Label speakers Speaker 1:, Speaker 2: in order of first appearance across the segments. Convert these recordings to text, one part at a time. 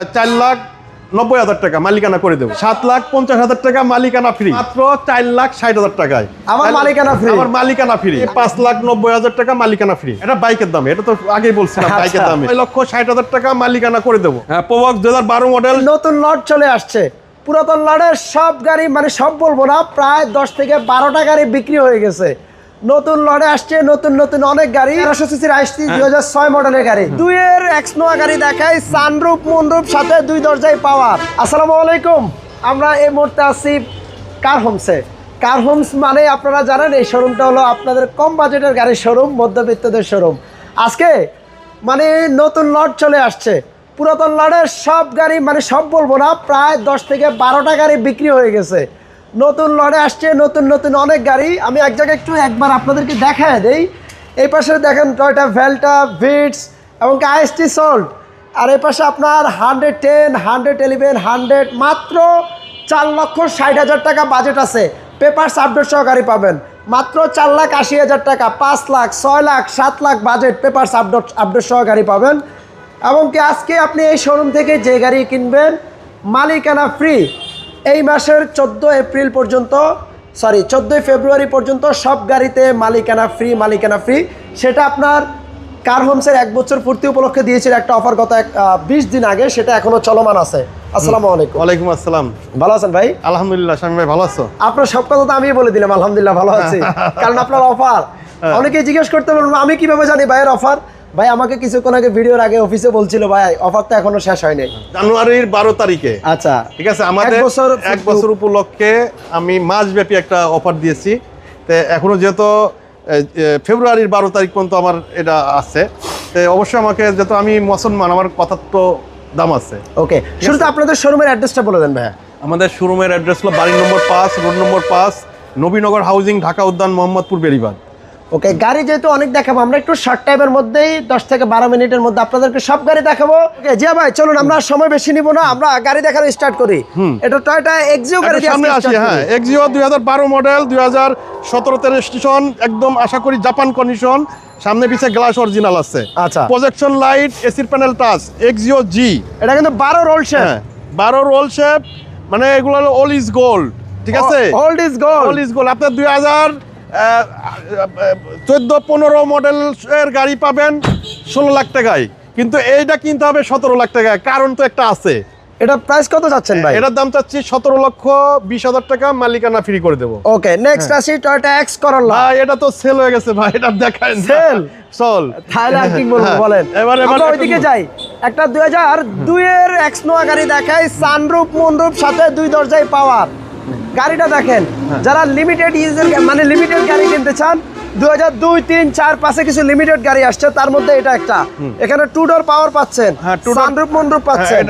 Speaker 1: চার লাখ নব্বই হাজার টাকা মালিকানা করে দেবো। সাত লাখ পঞ্চাশ হাজার টাকা মালিকানা ফ্রি মাত্র চার লাখ ষাট হাজার টাকায়।
Speaker 2: আমার মালিকানা free?
Speaker 1: আমার মালিকানা ফ্রি পাঁচ লাখ নব্বই হাজার টাকা মালিকানা ফ্রি এটা বাইকের দাম এটা তো আগেই বলছিলাম
Speaker 2: আচ্ছা।
Speaker 1: বাইকের দাম। ছয় লক্ষ ষাট হাজার টাকা মালিকানা করে দেবো। হ্যাঁ প্রবক দু হাজার বারো মডেল
Speaker 2: নতুন লট চলে আসছে। পুরাতন লটের সব গাড়ি মানে সব বলব না প্রায় দশ থেকে বারোটা গাড়ি বিক্রি হয়ে গেছে। নতুন লটে আসছে নতুন নতুন অনেক গাড়ি। তেরোশো সিসির আইসটি দুই হাজার ছয় মডেলের গাড়ি। দুইয়ের এক্স নোয়া গাড়ি দেখাই সানরূপ মনরূপ সাথে দুই দরজায় পাওয়ার আসসালামু আলাইকুম। আমরা এই মুহূর্তে আছি কার হোমসে কার হোমস মানে আপনারা জানেন এই শোরুমটা হলো আপনাদের কম বাজেটের গাড়ির শোরুম মধ্যবিত্তদের শোরুম আজকে মানে নতুন লট চলে আসছে। পুরাতন লটের সব গাড়ি মানে সব বলব না প্রায় দশ থেকে বারোটা গাড়ি বিক্রি হয়ে গেছে। নতুন লড়ে আসছে, নতুন নতুন অনেক গাড়ি। আমি এক জায়গায় একটু একবার আপনাদেরকে দেখায় দেই। এই পাশে দেখেন টয়টা, ভ্যালটা, ভিটস এবং আইএসটি সল্ট। আর এই পাশে আপনার hundred ten, hundred eleven, hundred মাত্র চার লক্ষ ষাট হাজার টাকা বাজেট আছে। পেপারস সহ গাড়ি পাবেন। মাত্র চার লাখ আশি হাজার টাকা, পাঁচ লাখ, ছয় লাখ, সাত lakh budget papers update update সহ গাড়ি পাবেন। এবং কি আজকে আপনি এই শোরুম থেকে যে গাড়ি কিনবেন, মালিকানা ফ্রি এই মাসের চোদ্দ এপ্রিল পর্যন্ত সরি চোদ্দোই ফেব্রুয়ারি পর্যন্ত সব গাড়িতে মালিকানা ফ্রি মালিকানা ফ্রি সেটা আপনার কার হোমসের এক বছর পূর্তি উপলক্ষে দিয়েছিল একটা অফার গত এক বিশ দিন আগে সেটা এখনও চলমান আছে। আসসালামু আলাইকুম।
Speaker 1: ওয়ালাইকুম আসসালাম।
Speaker 2: ভালো আছেন ভাই?
Speaker 1: আলহামদুলিল্লাহ স্বামী ভাই ভালো আছো?
Speaker 2: আপনার সব কথা তো আমি বলে দিলাম আলহামদুলিল্লাহ ভালো আছি। কারণ আপনার অফার অনেকে জিজ্ঞেস করতে পারবেন আমি কীভাবে জানি ভাইয়ের অফার ভাই আমাকে কিছুক্ষণ আগে ভিডিওর আগে অফিসে বলছিল ভাই অফার তো এখনও শেষ হয়নি।
Speaker 1: জানুয়ারির বারো তারিখে।
Speaker 2: আচ্ছা।
Speaker 1: ঠিক আছে আমাদের
Speaker 2: এক বছর
Speaker 1: এক বছর উপলক্ষে আমি মাসব্যাপী একটা অফার দিয়েছি। তো এখনও যেহেতু ফেব্রুয়ারির বারো তারিখ পর্যন্ত আমার এটা আছে। তো অবশ্যই আমাকে যেহেতু আমি মুসলমান আমার কথার তো দাম আছে।
Speaker 2: ওকে শুরুতে আপনাদের শোরুমের অ্যাড্রেসটা বলে দেন ভাইয়া।
Speaker 1: আমাদের শোরুমের অ্যাড্রেস হলো বাড়ি নম্বর পাঁচ রোড নম্বর পাঁচ নবীনগর হাউজিং ঢাকা উদ্যান মোহাম্মদপুর বেরিবাদ
Speaker 2: ওকে গাড়ি যেহেতু অনেক দেখাবো আমরা একটু শর্ট টাইমের মধ্যেই দশ থেকে বারো মিনিটের মধ্যে আপনাদেরকে সব গাড়ি দেখাবো। ওকে জিয়া ভাই চলুন আমরা সময় বেশি নিব না আমরা গাড়ি দেখানো স্টার্ট করি। এটা টয়টা এক্সিও গাড়ি
Speaker 1: সামনে আসি হ্যাঁ। এক্সিও দুই হাজার বারো মডেল দুই হাজার সতেরোতে রেজিস্ট্রেশন একদম আশা করি জাপান কন্ডিশন সামনে পিছে গ্লাস অরিজিনাল আছে।
Speaker 2: আচ্ছা।
Speaker 1: প্রজেকশন লাইট এসির প্যানেল টাচ এক্সিও জি
Speaker 2: এটা কিন্তু বারো রোল শেপ
Speaker 1: হ্যাঁ বারো রোল শেপ মানে এগুলো হলো অল ইজ গোল্ড ঠিক আছে?
Speaker 2: Old is gold
Speaker 1: all is gold আপনার দুই হাজার চোদ্দ পনেরো মডেলের গাড়ি পাবেন ষোলো লাখ টাকায়। কিন্তু এইটা কিনতে হবে সতেরো লাখ টাকায়। কারণ তো একটা আছে।
Speaker 2: এটা প্রাইস কত যাচ্ছেন ভাই?
Speaker 1: এটার দাম চাচ্ছি সতেরো লক্ষ বিশ হাজার টাকা। মালিকানা ফ্রি করে দেবো।
Speaker 2: ওকে নেক্সট আসি টয়টা এক্স করলা
Speaker 1: ভাই এটা তো সেল হয়ে গেছে ভাই এটা দেখায়
Speaker 2: Sell?
Speaker 1: চল।
Speaker 2: তাহলে আর কি বলব
Speaker 1: হ্যাঁ।
Speaker 2: বলেন?
Speaker 1: এবার এবার
Speaker 2: আমরা ওইদিকে যাই। একটা দুই হাজার দুইয়ের এক্স নোয়া গাড়ি দেখাই সানরূপ মনরূপ সাথে দুই দরজায় পাওয়ার গাড়িটা দেখেন
Speaker 1: হ্যাঁ।
Speaker 2: যারা লিমিটেড ইউজের মানে লিমিটেড গাড়ি কিনতে চান দুই হাজার দুই তিন চার পাশে কিছু লিমিটেড গাড়ি আসছে তার মধ্যে এটা একটা। এখানে টু ডোর পাওয়ার পাচ্ছেন সানরূপ মনরূপ পাচ্ছেন।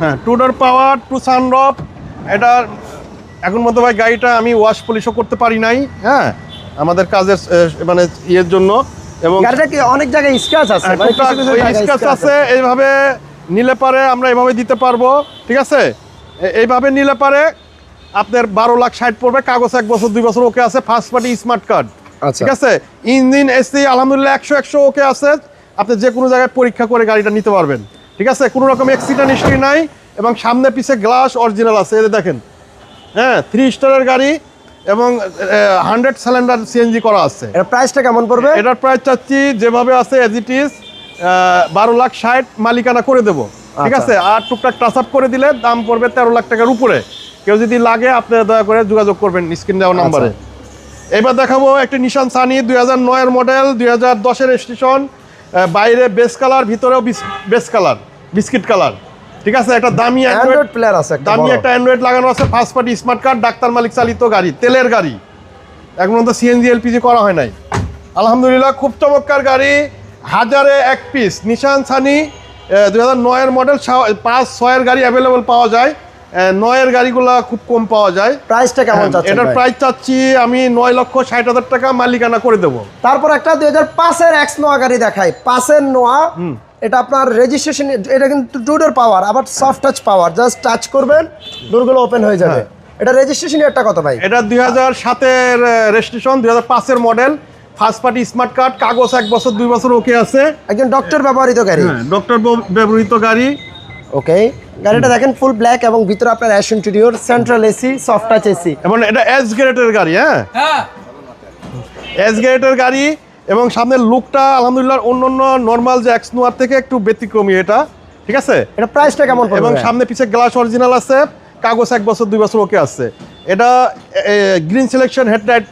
Speaker 1: হ্যাঁ two door power two sunroof এটা এখন মতো ভাই গাড়িটা আমি ওয়াশ পলিশও করতে পারি নাই হ্যাঁ আমাদের কাজের মানে ইয়ের জন্য এবং
Speaker 2: গাড়িটা কি অনেক জায়গায় স্ক্র্যাচ আছে? মানে জায়গায়
Speaker 1: স্কেচ আছে এইভাবে নিলে পারে আমরা এইভাবে দিতে পারব ঠিক আছে? এইভাবে নিলে পারে আপনার বারো লাখ ষাট পড়বে কাগজ এক বছর দুই বছর ওকে আছে ফার্স্ট পার্টি স্মার্ট কার্ড। ঠিক আছে? ইঞ্জিন এসি আলহামদুলিল্লাহ একশো একশো ওকে আছে। আপনি যে কোনো জায়গায় পরীক্ষা করে গাড়িটা নিতে পারবেন। ঠিক আছে? কোনো রকম অ্যাক্সিডেন্ট হিস্ট্রি নাই এবং সামনে পিছে গ্লাস অরিজিনাল আছে। এদের দেখেন। হ্যাঁ থ্রি স্টারের গাড়ি এবং হান্ড্রেড সিলিন্ডার সিএনজি করা আছে।
Speaker 2: এর প্রাইসটা কেমন পড়বে?
Speaker 1: এটার প্রাইস চাচ্ছি যেভাবে আছে এজ ইট ইজ বারো লাখ ষাট মালিকানা করে দেবো। ঠিক
Speaker 2: আচ্ছা।
Speaker 1: আছে? আর টুকটাক টাচ আপ করে দিলে দাম পড়বে তেরো লাখ টাকার উপরে। কেউ যদি লাগে আপনি দয়া করে যোগাযোগ করবেন স্ক্রিন দেওয়া নাম্বারে। এবার দেখাবো একটি নিশান সানি দুই হাজার নয়ের মডেল দুই হাজার দশের স্টেশন বাইরে বেস কালার ভিতরেও বেস কালার বিস্কিট কালার ঠিক আছে? একটা দামি
Speaker 2: অ্যান্ড্রয়েড প্লেয়ার আছে
Speaker 1: দামি একটা অ্যান্ড্রয়েড লাগানো আছে first party smart card doctor মালিক চালিত গাড়ি তেলের গাড়ি। এখন পর্যন্ত সিএনজি এলপিজি করা হয় নাই। আলহামদুলিল্লাহ খুব চমৎকার গাড়ি। হাজারে এক পিস নিশান সানি দু হাজার নয়ের মডেল পাঁচ ছয়ের গাড়ি অ্যাভেলেবল পাওয়া যায়। নয়ের গাড়িগুলো খুব কম পাওয়া যায়।
Speaker 2: প্রাইসটা কেমন
Speaker 1: হ্যাঁ,
Speaker 2: যাচ্ছে
Speaker 1: এটার প্রাইস চাচ্ছি আমি নয় লক্ষ ষাট হাজার টাকা মালিকানা করে দেবো।
Speaker 2: তারপর একটা দুই হাজার পাঁচের এক্স নোয়া গাড়ি দেখাই। পাঁচের নোয়া এটা আপনার রেজিস্ট্রেশন এটা কিন্তু টুডোর পাওয়ার আবার soft touch power just touch করবেন ডোরগুলো ওপেন হয়ে যাবে। এটা রেজিস্ট্রেশন একটা কত ভাই?
Speaker 1: এটা দুই হাজার সাতের রেজিস্ট্রেশন দুই হাজার পাঁচের model first party smart card কাগজ এক বছর দুই বছর ওকে আছে।
Speaker 2: একজন ডক্টর ব্যবহৃত গাড়ি।
Speaker 1: হ্যাঁ ডক্টর ব্যবহৃত গাড়ি।
Speaker 2: ওকে? গাড়িটা দেখেন ফুল ব্ল্যাক এবং ভিতরে আপনার ash interior central AC soft touch AC
Speaker 1: এবং এটা এস গ্রেডের গাড়ি হ্যাঁ?
Speaker 3: হ্যাঁ।
Speaker 1: এস গ্রেডের গাড়ি এবং সামনের লুকটা আলহামদুলিল্লাহ অন্য অন্য নর্মাল যে এক্স নোয়ার থেকে একটু ব্যতিক্রমী এটা ঠিক আছে?
Speaker 2: এটা প্রাইসটা কেমন পড়বে
Speaker 1: এবং সামনে পিছে গ্লাস অরিজিনাল আছে কাগজ এক বছর দুই বছর ওকে আছে। এটা গ্রিন সিলেকশন হেডলাইট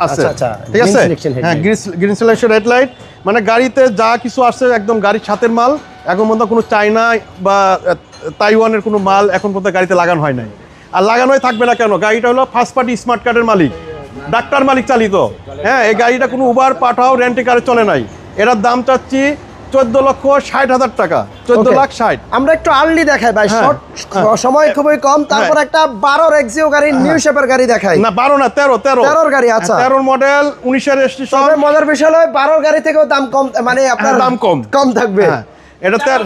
Speaker 1: আছে।
Speaker 2: আচ্ছা, আচ্ছা,
Speaker 1: ঠিক আছে? হ্যাঁ। গ্রিন সিলেকশন হেডলাইট মানে গাড়িতে যা কিছু আসছে, একদম গাড়ির ছাতের মাল। এখন পর্যন্ত কোনো চায়না বা তাইওয়ানের কোনো মাল এখন পর্যন্ত গাড়িতে লাগানো হয় নাই। আর লাগানোই থাকবে না কেন? গাড়িটা হলো ফার্স্ট পার্টি স্মার্ট কার্ডের মালিক। ডাক্তার মালিক চালিত। হ্যাঁ এই গাড়িটা কোনো উবার পাঠাও রেন্টে কারে চলে নাই। এটার দাম চাচ্ছি চোদ্দ লক্ষ ষাট হাজার টাকা। চোদ্দ লাখ ষাট।
Speaker 2: আমরা একটু আর্লি দেখাই ভাই
Speaker 1: হ্যাঁ, হ্যাঁ।
Speaker 2: সময় খুবই কম তারপর একটা বারো এক্সিও গাড়ি নিউ শেপের গাড়ি দেখাই।
Speaker 1: না বারো না তেরো তেরো।
Speaker 2: 13 র গাড়ি, আচ্ছা।
Speaker 1: তেরোর মডেল উনিশের
Speaker 2: তবে মজার বিষয় হলো বারোর গাড়ি থেকেও দাম কম মানে আপনার
Speaker 1: হ্যাঁ, দাম কম।
Speaker 2: কম থাকবে।
Speaker 1: হ্যাঁ এটা তেরো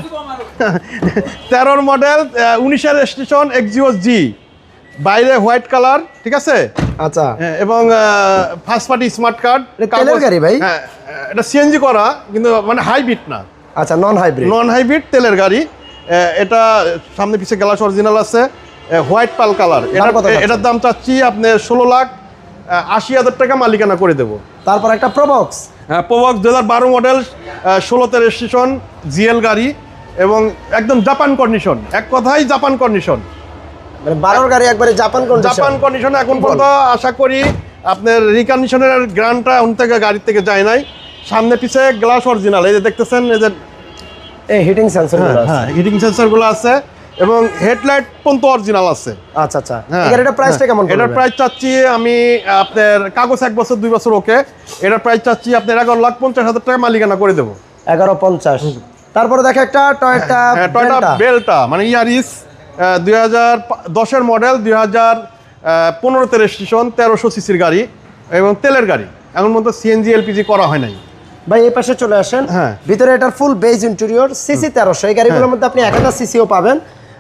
Speaker 1: তেরোর মডেল উনিশের স্টেশন এক্সিও জি বাইরে হোয়াইট কালার ঠিক আছে?
Speaker 2: আচ্ছা।
Speaker 1: হ্যাঁ, এবং ফার্স্ট পার্টি স্মার্ট কার্ড
Speaker 2: তেলের গাড়ি ভাই?
Speaker 1: হ্যাঁ এটা সিএনজি করা কিন্তু মানে হাইব্রিড না।
Speaker 2: আচ্ছা নন হাইব্রিড
Speaker 1: নন হাইব্রিড তেলের গাড়ি। এটা সামনে পিছিয়ে গ্লাস অরিজিনাল আছে। হোয়াইট পাল কালার এটার দাম চাচ্ছি আপনি ষোলো লাখ আশি হাজার টাকা মালিকানা করে দেবো।
Speaker 2: তারপর একটা প্রবক্স
Speaker 1: হ্যাঁ প্রবক্স দু হাজার বারো মডেল ষোলোতে রেজিস্ট্রেশন জিএল গাড়ি এবং একদম জাপান কন্ডিশন এক কথাই জাপান কন্ডিশন
Speaker 2: মানে বারোর গাড়ি একবারে জাপান কোন
Speaker 1: জাপান কন্ডিশন এখন পর্যন্ত আশা করি আপনার রিকন্ডিশনের গ্রান্টটা অন থেকে গাড়ির থেকে যায় নাই। সামনে পিছে গ্লাস অরিজিনাল এই যে দেখতেছেন এই যে
Speaker 2: এই হিটিং সেন্সর
Speaker 1: হ্যাঁ হিটিং সেন্সরগুলো আছে এবং হেডলাইট পর্যন্ত অরিজিনাল আছে।
Speaker 2: আচ্ছা আচ্ছা।
Speaker 1: হ্যাঁ,
Speaker 2: এই গাড়িটার প্রাইসটা
Speaker 1: হ্যাঁ।
Speaker 2: কেমন
Speaker 1: এটার প্রাইস চাচ্ছি আমি আপনার কাগজ এক বছর দুই বছর ওকে। এটার প্রাইস চাচ্ছি আপনার এগারো লাখ পঞ্চাশ হাজার টাকা মালিকানা করে দেবো।
Speaker 2: এগারো পঞ্চাশ। তারপরে দেখো একটা টয়টা
Speaker 1: হ্যাঁ টয়টা বেলটা মানে ইয়ারিস দুই হাজার দশের মডেল দুই হাজার পনেরো পনেরোতে রেজিস্ট্রেশন তেরোশো সিসির গাড়ি এবং তেলের গাড়ি। এখন মতো সিএনজি এলপিজি করা হয় নাই।
Speaker 2: ভাই এই পাশে চলে আসেন।
Speaker 1: হ্যাঁ।
Speaker 2: ভিতরে এটার ফুল বেজ ইন্টেরিয়র সিসি তেরোশো। এই গাড়িগুলোর মধ্যে আপনি এক হাজার সিসিও পাবেন।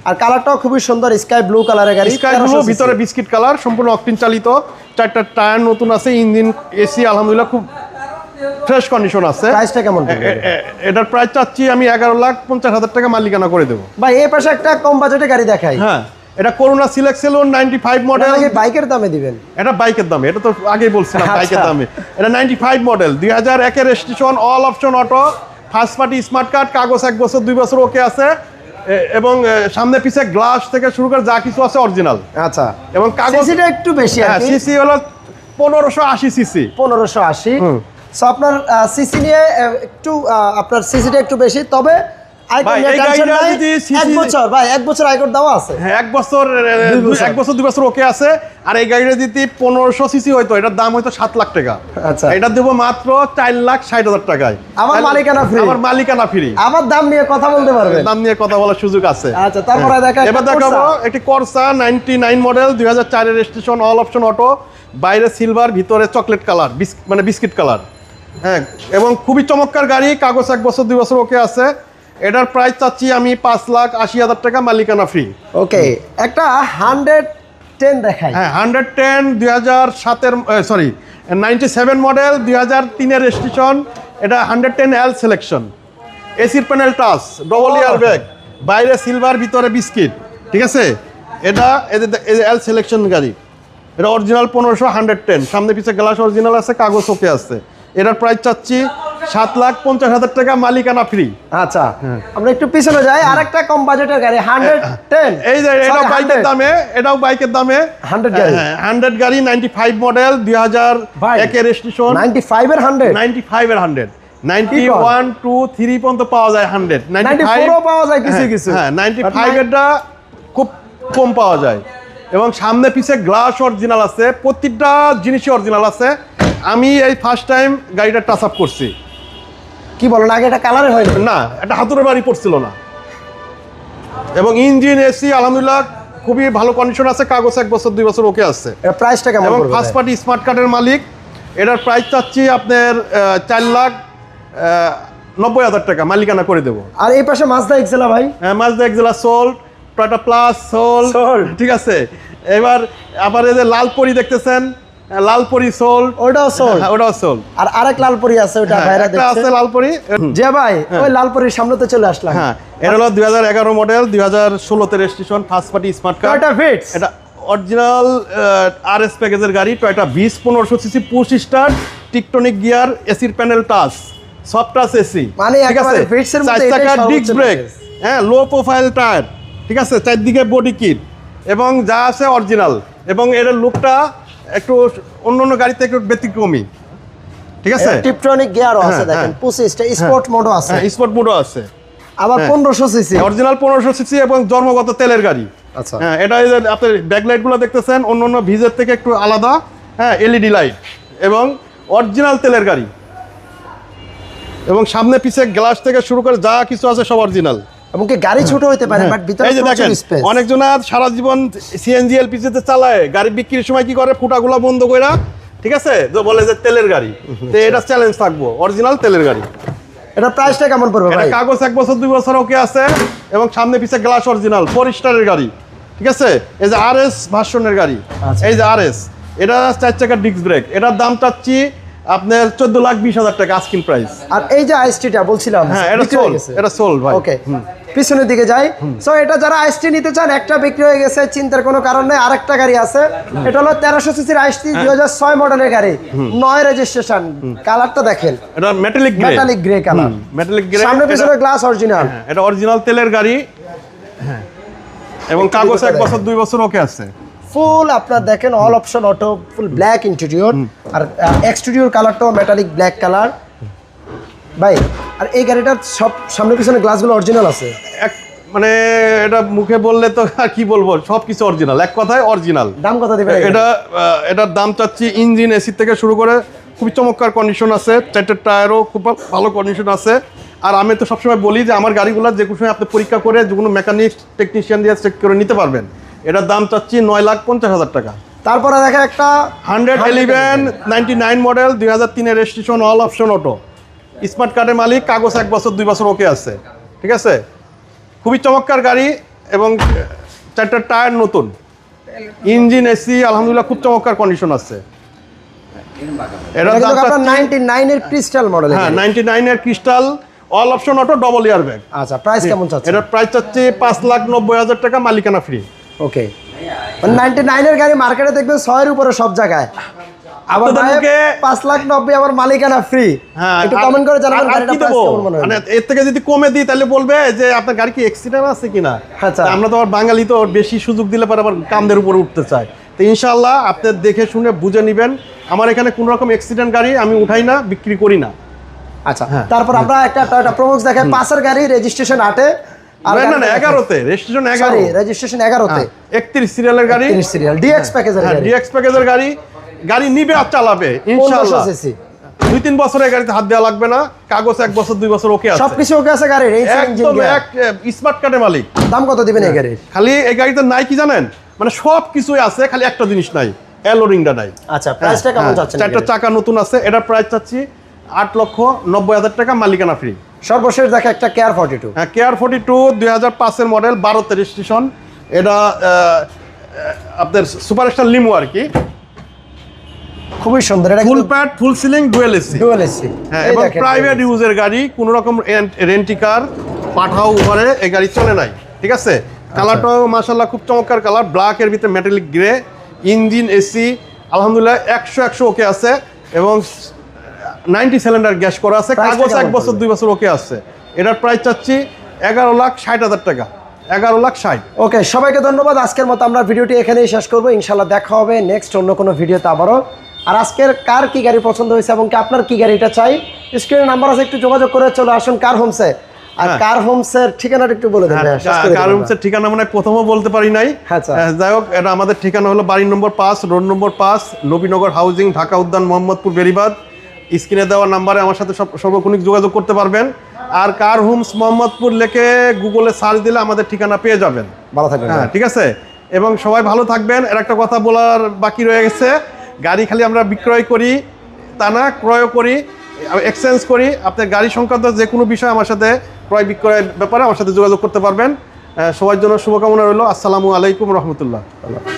Speaker 2: আর কালারটাও খুবই সুন্দর স্কাই ব্লু কালারের গাড়ি
Speaker 1: স্কাই ব্লু ভিতরে বিস্কিট কালার সম্পূর্ণ অকটিন চালিত। চারটা টায়ার নতুন আছে ইঞ্জিন এসি আলহামদুলিল্লাহ খুব ফ্রেশ কন্ডিশন আছে।
Speaker 2: প্রাইসটা কেমন?
Speaker 1: এটার প্রাইস চাচ্ছি আমি এগারো লাখ পঞ্চাশ হাজার টাকা মালিকানা করে দেবো।
Speaker 2: ভাই এই পাশে একটা কম বাজেটে গাড়ি দেখাই।
Speaker 1: হ্যাঁ এটা Corona select saloon ninety five model
Speaker 2: নাকি বাইকের দামে দিবেন?
Speaker 1: এটা বাইকের দামে এটা তো আগেই বলছিলাম
Speaker 2: আচ্ছা।
Speaker 1: বাইকের দামে। এটা নাইনটি ফাইভ মডেল দুই হাজার একের registration all option auto first party smart card কাগজ এক বছর দুই বছর ওকে আছে। এবং সামনে পিছে গ্লাস থেকে শুরু করে যা কিছু আছে অরিজিনাল
Speaker 2: আচ্ছা।
Speaker 1: এবং কাগজ
Speaker 2: সিসিটা একটু বেশি
Speaker 1: হ্যাঁ সিসি হলো পনেরোশো আশি সিসি
Speaker 2: পনেরোশো আশি। সো আপনার সিসি নিয়ে একটু আপনার সিসিটা একটু বেশি তবে।
Speaker 1: যদি
Speaker 2: এক বছর ভাই এক বছর আয়কর দেওয়া আছে
Speaker 1: হ্যাঁ এক বছর। এক দুই ওকে আছে আর এই গাড়িটা দিতে পনেরোশো সিসি হয়তো এটার দাম হয়তো সাত লাখ টাকা
Speaker 2: আচ্ছা।
Speaker 1: এটা দেবো মাত্র চার লাখ ষাট হাজার টাকায়
Speaker 2: আমার মালিকানা free।
Speaker 1: আমার মালিকানা ফ্রি
Speaker 2: আবার দাম নিয়ে কথা বলতে
Speaker 1: দাম নিয়ে কথা বলার সুযোগ আছে
Speaker 2: আচ্ছা, তারপরে
Speaker 1: হ্যাঁ।
Speaker 2: দেখা
Speaker 1: এবার দেখাবো
Speaker 2: Corsa।
Speaker 1: একটি করসা নাইনটি নাইন মডেল দুই হাজার চারের রেজিস্ট্রেশন অল অপশন অটো বাইরে সিলভার ভিতরে চকলেট কালার মানে বিস্কিট কালার হ্যাঁ এবং খুবই চমৎকার গাড়ি কাগজ এক বছর দুই বছর ওকে আছে। এটার প্রাইস চাচ্ছি আমি পাঁচ লাখ আশি হাজার টাকা মালিকানা ফ্রি
Speaker 2: ওকে একটা হান্ড্রেড টেন দেখাই।
Speaker 1: হ্যাঁ হান্ড্রেড টেন দুই হাজার সাতের সরি নাইনটি সেভেন মডেল দুই হাজার তিনের রেজিস্ট্রেশন এটা হান্ড্রেড টেন এল সিলেকশন এসির প্যানেল টাচ ডবল ইয়ার ব্যাগ বাইরে সিলভার ভিতরে বিস্কিট ঠিক আছে? এটা এল সিলেকশন গাড়ি। এটা অরিজিনাল পনেরোশো হান্ড্রেড টেন সামনে পিছিয়ে গ্লাস অরিজিনাল আছে কাগজ ওকে আছে। এটার প্রাইস চাচ্ছি সাত লাখ পঞ্চাশ হাজার টাকা মালিকানা ফ্রি
Speaker 2: আচ্ছা আমরা একটু পিছনে যাই আর একটা কম বাজেটের গাড়ি হান্ড্রেড টেন
Speaker 1: এই যে এটাও বাইকের দামে এটাও বাইকের দামে।
Speaker 2: 100 গাড়ি।
Speaker 1: হ্যাঁ হান্ড্রেড গাড়ি নাইনটি ফাইভ মডেল দুই হাজার একের রেজিস্ট্রেশন
Speaker 2: নাইনটি ফাইভ এর হান্ড্রেড
Speaker 1: নাইনটি ফাইভ এর hundred ninety one two three পর্যন্ত পাওয়া যায় হান্ড্রেড
Speaker 2: নাইনটি ফোরও পাওয়া যায় কিছু কিছু।
Speaker 1: হ্যাঁ নাইনটি খুব কম পাওয়া যায়। এবং সামনে পিছে গ্লাস অরিজিনাল আছে প্রতিটা জিনিসই অরিজিনাল আছে। আমি এই ফার্স্ট টাইম গাড়িটা টাচ আপ করছি।
Speaker 2: কি বলেন আগে এটা কালারে হয়নি?
Speaker 1: না একটা হাতুড়ের বাড়ি পড়ছিল না। এবং ইঞ্জিন এসি আলহামদুলিল্লাহ খুবই ভালো কন্ডিশন আছে কাগজ এক বছর দুই বছর ওকে আছে।
Speaker 2: এর প্রাইসটা কেমন
Speaker 1: এবং ফার্স্ট পার্টি স্মার্ট কার্ডের মালিক এটার প্রাইস চাচ্ছি আপনার চার লাখ নব্বই হাজার টাকা মালিকানা করে দেবো।
Speaker 2: আর এই পাশে মাজদা এক্সেলা ভাই?
Speaker 1: হ্যাঁ Mazda Axela sole Toyota plus sole ঠিক আছে। এবার আবার এই যে লাল পরি দেখতেছেন লালপরি সোল।
Speaker 2: ওটাও সোল।
Speaker 1: হ্যাঁ ওটাও সোল।
Speaker 2: আর আরেক লালপুরি আছে ওটা ভাইরা
Speaker 1: একটা
Speaker 2: দেখছে।
Speaker 1: আছে লালপরি।
Speaker 2: যে ভাই ওই লালপুরির সামনে তো চলে আসলাম।
Speaker 1: হ্যাঁ এটা হলো দুই হাজার এগারো মডেল দুই হাজার ষোলোতে registration first party smart card
Speaker 2: Toyota Vitz
Speaker 1: এটা অরিজিনাল আর এস প্যাকেজের গাড়ি টয়টা বিশ পনেরোশো CC push start tiptronic gear এসির panel touch soft touch AC
Speaker 2: মানে Vitz এর মধ্যে
Speaker 1: ডিস্ক ব্রেক হ্যাঁ লো প্রোফাইল টায়ার ঠিক আছে? চারদিকে বডি কিট এবং যা আছে অরিজিনাল এবং এর লুকটা একটু অন্য অন্য গাড়িতে একটু ব্যতিক্রমী। ঠিক আছে?
Speaker 2: টিপটনিক গিয়ারও আছে
Speaker 1: হ্যাঁ,
Speaker 2: দেখেন
Speaker 1: হ্যাঁ।
Speaker 2: পঁচিশটা স্পোর্ট মোডও আছে।
Speaker 1: হ্যাঁ স্পোর্ট মোডও আছে।
Speaker 2: আবার
Speaker 1: হ্যাঁ।
Speaker 2: পনেরোশো সিসি
Speaker 1: অরিজিনাল পনেরোশো সিসি এবং জন্মগত তেলের গাড়ি।
Speaker 2: আচ্ছা।
Speaker 1: হ্যাঁ এটা যে আপনার দেখতেছেন অন্য অন্য ভিজের থেকে একটু আলাদা। হ্যাঁ এলইডি লাইট এবং অরিজিনাল তেলের গাড়ি। এবং সামনে পিছে গ্লাস থেকে শুরু করে যা কিছু আছে সব অরিজিনাল
Speaker 2: এমনকি গাড়ি ছোট হতে পারে বাট ভিতরে
Speaker 1: হ্যাঁ। যে দেখেন
Speaker 2: স্পেস
Speaker 1: অনেকজন সারা জীবন সিএনজি তে চালায় গাড়ি বিক্রির সময় কি করে? ফুটাগুলো বন্ধ কইরা ঠিক আছে? যে বলে যে তেলের গাড়ি। তো এটা চ্যালেঞ্জ থাকব অরিজিনাল তেলের গাড়ি।
Speaker 2: এটা প্রাইসটা কেমন পড়বে ভাই?
Speaker 1: কাগজ এক বছর দুই বছর ওকে আছে এবং সামনে পিছে গ্লাস অরিজিনাল ফোর স্টারের গাড়ি ঠিক আছে? এই যে আর এস ভার্সনের গাড়ি।
Speaker 2: আচ্ছা।
Speaker 1: এই যে আর এস এটা চার চাকার ডিস্ক ব্রেক এটার দাম চাচ্ছি আপনার চোদ্দ লাখ বিশ হাজার টাকা আস্কিন প্রাইস
Speaker 2: আর এই যে আইসটিটা বলছিলাম
Speaker 1: হ্যাঁ এটা সোল এটা সোল ভাই।
Speaker 2: ওকে পিছনের দিকে যাই। সো এটা যারা আইসটি নিতে চান একটা বিক্রি হয়ে গেছে চিন্তার কোনো কারণ নেই। আরেকটা গাড়ি আছে এটা হলো তেরোশো সিসির আইসটি
Speaker 1: হ্যাঁ।
Speaker 2: দুই হাজার ছয় মডেলের গাড়ি। নয় রেজিস্ট্রেশন কালারটা দেখেন।
Speaker 1: এটা metallic grey
Speaker 2: metallic grey colour
Speaker 1: metallic grey
Speaker 2: সামনে পিছনে গ্লাস অরিজিনাল
Speaker 1: এটা অরিজিনাল তেলের গাড়ি। হ্যাঁ। এবং কাগজ এক বছর দুই বছর ওকে আছে।
Speaker 2: ফুল আপনার দেখেন all option auto full black interior আর এক্সটেরিয়র কালারটাও মেটালিক ব্ল্যাক কালার ভাই আর এই গাড়িটার সব সামনে পিছনে গ্লাসগুলো অরিজিনাল আছে?
Speaker 1: এক মানে এটা মুখে বললে তো আর কি বলব? সব কিছু অরিজিনাল এক কথায় অরিজিনাল
Speaker 2: দাম কত দিবেন
Speaker 1: এটা এটার দাম চাচ্ছি ইঞ্জিন এসি থেকে শুরু করে খুবই চমৎকার কন্ডিশন আছে। চারটের টায়ারও খুব ভালো কন্ডিশন আছে। আর আমি তো সবসময় বলি যে আমার গাড়িগুলো যে কোনো সময় আপনি পরীক্ষা করে যে কোনো মেকানিক টেকনিশিয়ান দিয়ে চেক করে নিতে পারবেন। এটার দাম চাচ্ছি নয় লাখ পঞ্চাশ হাজার টাকা।
Speaker 2: তারপরে দেখা একটা
Speaker 1: hundred eleven ninety nine model দুই হাজার তিনের registration all option auto smart কার্ডের মালিক কাগজ এক বছর দুই বছর ওকে আছে। ঠিক আছে? খুবই চমৎকার গাড়ি এবং চারটার টায়ার নতুন। ইঞ্জিন এসি আলহামদুলিল্লাহ খুব চমৎকার কন্ডিশন আছে।
Speaker 2: এটা নাইনটি নাইনের ক্রিস্টাল মডেল
Speaker 1: হ্যাঁ নাইনটি নাইনের crystal all option auto double airbag
Speaker 2: আচ্ছা প্রাইস কেমন চাচ্ছে
Speaker 1: এটার প্রাইস চাচ্ছি পাঁচ লাখ নব্বই হাজার টাকা মালিকানা ফ্রি
Speaker 2: ওকে নাইনটি নাইনের গাড়ি মার্কেটে দেখবেন ছয়ের উপরে সব জায়গায়। আবার পাঁচ লাখ নব্বই আবার মালিকানা ফ্রি
Speaker 1: হ্যাঁ
Speaker 2: একটু কমেন্ট করে জানাবেন মনে
Speaker 1: এর থেকে যদি কমে দিই তাহলে বলবে যে আপনার গাড়ি কি অ্যাক্সিডেন্ট আছে কিনা?
Speaker 2: আচ্ছা।
Speaker 1: আমরা তো আবার বাঙালি তো বেশি সুযোগ দিলে পরে আবার কামদের উপরে উঠতে চায়। তো ইনশাল্লাহ আপনি দেখে শুনে বুঝে নেবেন আমার এখানে কোনো রকম অ্যাক্সিডেন্ট গাড়ি আমি উঠাই না বিক্রি করি না।
Speaker 2: আচ্ছা
Speaker 1: হ্যাঁ।
Speaker 2: তারপর আমরা একটা টয়োটা প্রোমক্স দেখাই। পাঁচের গাড়ি রেজিস্ট্রেশন আটে।
Speaker 1: না, না রেজিস্ট্রেশন এগারো।
Speaker 2: সরি রেজিস্ট্রেশন এগারোতে
Speaker 1: একত্রিশ সিরিয়ালের গাড়ি।
Speaker 2: সিরিয়াল ডিএক্স প্যাকেজের
Speaker 1: হ্যাঁ
Speaker 2: গাড়ি।
Speaker 1: ডিএক্স প্যাকেজের গাড়ি। গাড়ি নিবে আর চালাবে ইনশাল্লাহ দুই তিন গাড়িতে হাত দেওয়া লাগবে না। কাগজ এক বছর দুই বছর ওকে আছে।
Speaker 2: সবকিছু ওকে আছে গাড়ির এই
Speaker 1: একদম এক স্মার্ট কার্ডের মালিক।
Speaker 2: দাম কত দিবেন এই গাড়ির?
Speaker 1: খালি এই গাড়িতে নাই কি জানেন? মানে সব কিছুই আছে খালি একটা জিনিস নাই এলোরিংটা নাই।
Speaker 2: আচ্ছা প্রাইসটা কেমন
Speaker 1: হ্যাঁ,
Speaker 2: চাচ্ছেন
Speaker 1: চারটা চাকা নতুন আছে এটার প্রাইস চাচ্ছি আট লক্ষ নব্বই হাজার টাকা মালিকানা ফ্রি
Speaker 2: সর্বশেষ দেখা একটা কেয়ার ফর্টি টু
Speaker 1: হ্যাঁ কেয়ার ফর্টি টু দুই হাজার পাঁচের মডেল বারোতে রেজিস্ট্রেশন এটা আপনার সুপারস্টার লিমো আর কি।
Speaker 2: খুবই সুন্দর এটা
Speaker 1: full pad full ceiling dual AC
Speaker 2: dual AC
Speaker 1: হ্যাঁ এবং প্রাইভেট ইউজের গাড়ি কোনো রকম রেন্টি কার পাঠাও উপরে এই গাড়ি চলে নাই ঠিক আছে? কালারটাও মাসাল্লাহ খুব চমৎকার কালার ব্ল্যাকের ভিতরে মেটালিক গ্রে ইঞ্জিন এসি আলহামদুলিল্লাহ একশো একশো ওকে আছে এবং নাইনটি সিলিন্ডার গ্যাস করা আছে কাগজ এক বছর দুই বছর ওকে আছে। এটার প্রাইস চাচ্ছি এগারো লাখ ষাট হাজার টাকা। এগারো লাখ ষাট।
Speaker 2: ওকে সবাইকে ধন্যবাদ। আজকের মতো আমরা ভিডিওটি এখানেই শেষ করব। ইনশাল্লাহ দেখা হবে নেক্সট অন্য কোনো ভিডিওতে আবারও। আর আজকের কার কি গাড়ি পছন্দ হয়েছে এবং আপনার কি গাড়িটা চাই? স্ক্রিনে নাম্বার আছে একটু যোগাযোগ করে চলে আসুন কার হোমসে আর
Speaker 1: হ্যাঁ।
Speaker 2: কার হোমসের ঠিকানাটা একটু বলে দেবেন হ্যাঁ, করে
Speaker 1: ঠিকানা মানে প্রথমও বলতে পারি নাই।
Speaker 2: আচ্ছা।
Speaker 1: যাই হোক এটা আমাদের ঠিকানা হলো বাড়ির নম্বর পাঁচ রোড নম্বর পাঁচ নবীনগর হাউজিং ঢাকা উদ্যান মোহাম্মদপুর বেরিবাদ স্ক্রিনে দেওয়া নাম্বারে আমার সাথে সব সর্বক্ষণিক যোগাযোগ করতে পারবেন। আর কার হোমস মোহাম্মদপুর লেখে গুগলে সার্চ দিলে আমাদের ঠিকানা পেয়ে যাবেন।
Speaker 2: ভালো থাকবেন
Speaker 1: হ্যাঁ ঠিক আছে? এবং সবাই ভালো থাকবেন। এর একটা কথা বলার বাকি রয়ে গেছে। গাড়ি খালি আমরা বিক্রয় করি তা না ক্রয় করি এক্সচেঞ্জ করি। আপনার গাড়ি সংক্রান্ত যে কোনো বিষয় আমার সাথে ক্রয় বিক্রয়ের ব্যাপারে আমার সাথে যোগাযোগ করতে পারবেন। সবার জন্য শুভকামনা রইল। আসসালামু আলাইকুম রহমতুল্লাহ।